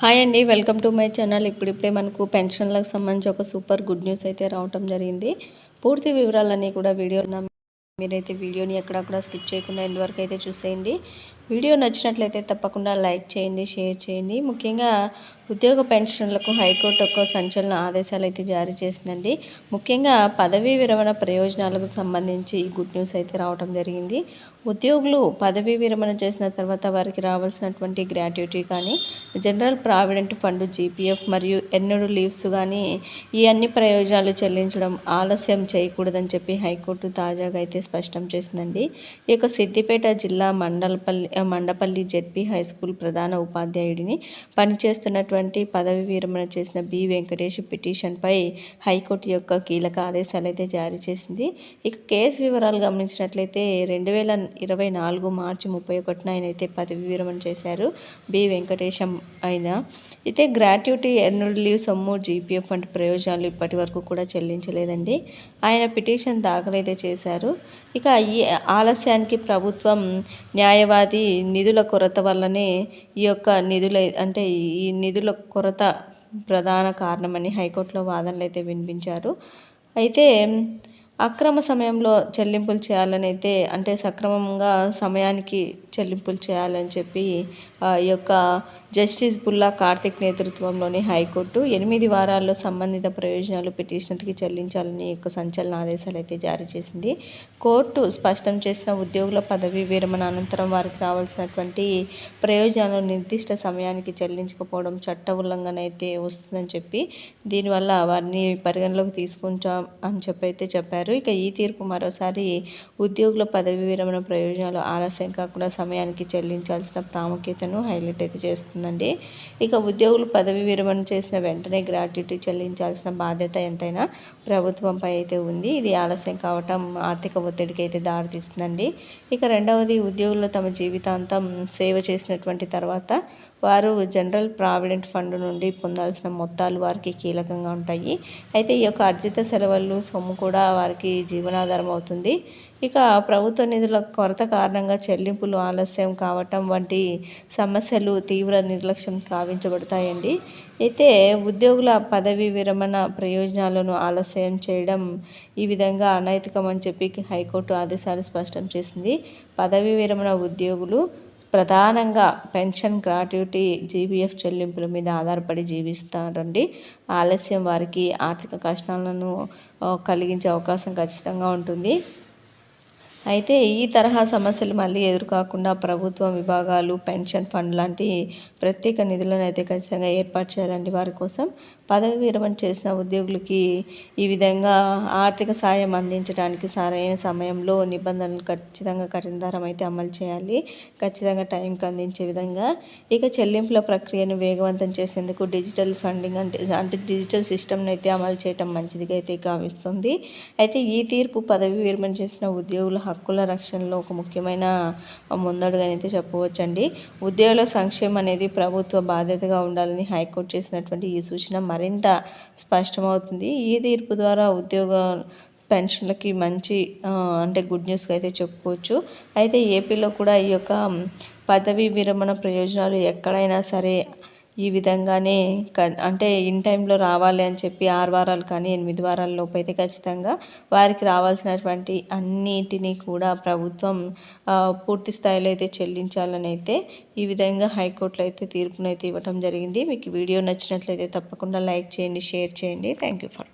Hi అండి welcome to my channel. ఇప్పుడిప్పుడే మనకు పెన్షన్లకు సంబంధించి ఒక సూపర్ గుడ్ న్యూస్ అయితే రావటం జరిగింది. పూర్తి వివరాలన్నీ కూడా వీడియో మీరైతే వీడియోని ఎక్కడక్కడ స్కిప్ చేయకుండా ఎండ్ వరకు అయితే చూసేయండి. వీడియో నచ్చినట్లయితే తప్పకుండా లైక్ చేయండి షేర్ చేయండి. ముఖ్యంగా ఉద్యోగ పెన్షన్లకు హైకోర్టు ఒక సంచలన ఆదేశాలు అయితే జారీ చేసిందండి. ముఖ్యంగా పదవీ విరమణ ప్రయోజనాలకు సంబంధించి గుడ్ న్యూస్ అయితే రావడం జరిగింది. ఉద్యోగులు పదవీ విరమణ చేసిన తర్వాత వారికి రావాల్సినటువంటి గ్రాట్యుటీ కానీ జనరల్ ప్రావిడెంట్ ఫండ్ జీపీఎఫ్ మరియు ఎన్నడు లీవ్స్ కానీ ఈ అన్ని ప్రయోజనాలు చెల్లించడం ఆలస్యం చేయకూడదని చెప్పి హైకోర్టు తాజాగా అయితే స్పష్టం చేసిందండి. ఈ యొక్క సిద్దిపేట జిల్లా Mandalapalli Mandapalli ZP high school ప్రధాన ఉపాధ్యాయుడిని పనిచేస్తున్నటువంటి పదవి విరమణ చేసిన బి వెంకటేష్ పిటిషన్పై హైకోర్టు యొక్క కీలక ఆదేశాలు అయితే జారీ చేసింది. ఇక కేసు వివరాలు గమనించినట్లయితే రెండు వేల ఇరవై నాలుగు మార్చి ముప్పై ఒకటిన ఆయన అయితే పదవి విరమణ చేశారు. బి వెంకటేశం ఆయన అయితే గ్రాట్యుటీ ఎర్నుడ్ లీవ్ సొమ్ము జీపీఎఫ్ వంటి ప్రయోజనాలు ఇప్పటి వరకు కూడా చెల్లించలేదండి. ఆయన పిటిషన్ దాఖలైతే చేశారు. ఇక ఈ ఆలస్యానికి ప్రభుత్వం న్యాయవాది నిధుల కొరత వల్లనే ఈ యొక్క నిధుల అంటే ఈ నిధుల కొరత ప్రధాన కారణమని హైకోర్టులో వాదనలు అయితే వినిపించారు. అయితే అక్రమ సమయంలో చెల్లింపులు చేయాలని అయితే అంటే సక్రమంగా సమయానికి చెల్లింపులు చేయాలని చెప్పి ఈ యొక్క జస్టిస్ బుల్లా కార్తిక్ నేతృత్వంలోని హైకోర్టు ఎనిమిది వారాల్లో సంబంధిత ప్రయోజనాలు పిటిషనర్కి చెల్లించాలని యొక్క సంచలన ఆదేశాలు అయితే జారీ చేసింది. కోర్టు స్పష్టం చేసిన ఉద్యోగుల పదవి విరమణ అనంతరం వారికి రావాల్సినటువంటి ప్రయోజనాలు నిర్దిష్ట సమయానికి చెల్లించకపోవడం చట్ట ఉల్లంఘన అయితే వస్తుందని చెప్పి దీనివల్ల వారిని పరిగణలోకి తీసుకుంటాం అని చెప్పి అయితే చెప్పారు. ఇక ఈ తీర్పు మరోసారి ఉద్యోగుల పదవి విరమణ ప్రయోజనాలు ఆలస్యం కాకుండా సమయానికి చెల్లించాల్సిన ప్రాముఖ్యతను హైలైట్ అయితే చేస్తుందండి. ఇక ఉద్యోగులు పదవి విరమణ చేసిన వెంటనే గ్రాట్యుటీ చెల్లించాల్సిన బాధ్యత ఎంతైనా ప్రభుత్వంపై అయితే ఉంది. ఇది ఆలస్యం కావటం ఆర్థిక ఒత్తిడికి అయితే దారితీస్తుందండి. ఇక రెండవది ఉద్యోగులు తమ జీవితాంతం సేవ చేసినటువంటి తర్వాత వారు జనరల్ ప్రావిడెంట్ ఫండ్ నుండి పొందాల్సిన మొత్తాలు వారికి కీలకంగా ఉంటాయి. అయితే ఈ యొక్క అర్జిత సెలవులు సొమ్ము కూడా వారికి జీవనాధారం అవుతుంది. ఇక ప్రభుత్వ నిధుల కొరత కారణంగా చెల్లింపులు ఆలస్యం కావటం వంటి సమస్యలు తీవ్ర నిర్లక్ష్యం కావించబడతాయండి అయితే ఉద్యోగుల పదవి విరమణ ప్రయోజనాలను ఆలస్యం చేయడం ఈ విధంగా అనైతికమని చెప్పి హైకోర్టు ఆదేశాలు స్పష్టం చేసింది. పదవి విరమణ ఉద్యోగులు ప్రధానంగా పెన్షన్ గ్రాట్యుటీ జీబీఎఫ్ చెల్లింపుల మీద ఆధారపడి జీవిస్తారండి. ఆలస్యం వారికి ఆర్థిక కష్టాలను కలిగించే అవకాశం ఖచ్చితంగా ఉంటుంది. అయితే ఈ తరహా సమస్యలు మళ్ళీ ఎదురుకాకుండా ప్రభుత్వ విభాగాలు పెన్షన్ ఫండ్ లాంటి ప్రత్యేక నిధులను అయితే ఖచ్చితంగా ఏర్పాటు చేయాలండి వారి కోసం. పదవి విరమణ చేసిన ఉద్యోగులకి ఈ విధంగా ఆర్థిక సాయం అందించడానికి సరైన సమయంలో నిబంధనలు ఖచ్చితంగా కఠినతరం అయితే అమలు చేయాలి. ఖచ్చితంగా టైంకి అందించే విధంగా ఇక చెల్లింపుల ప్రక్రియను వేగవంతం చేసేందుకు డిజిటల్ ఫండింగ్ అంటే అంటే డిజిటల్ సిస్టమ్ను అయితే అమలు చేయటం మంచిదిగా అయితే భావిస్తుంది అయితే ఈ తీర్పు పదవి విరమణ చేసిన ఉద్యోగుల హక్కుల రక్షణలో ఒక ముఖ్యమైన ముందడుగనైతే చెప్పవచ్చండి. ఉద్యోగుల సంక్షేమం అనేది ప్రభుత్వ బాధ్యతగా ఉండాలని హైకోర్టు చేసినటువంటి ఈ సూచన మరింత స్పష్టమవుతుంది. ఈ తీర్పు ద్వారా ఉద్యోగ పెన్షన్లకి మంచి అంటే గుడ్ న్యూస్గా అయితే చెప్పుకోవచ్చు. అయితే ఏపీలో కూడా ఈ యొక్క పదవీ విరమణ ప్రయోజనాలు ఎక్కడైనా సరే ఈ విధంగానే క అంటే ఇన్ టైంలో రావాలి అని చెప్పి ఆరు వారాలు కానీ ఎనిమిది వారాల లోపు అయితే ఖచ్చితంగా వారికి రావాల్సినటువంటి అన్నిటినీ కూడా ప్రభుత్వం పూర్తి స్థాయిలో అయితే చెల్లించాలని అయితే ఈ విధంగా హైకోర్టులో అయితే తీర్పునైతే ఇవ్వటం జరిగింది. మీకు వీడియో నచ్చినట్లయితే తప్పకుండా లైక్ చేయండి షేర్ చేయండి. Thank you for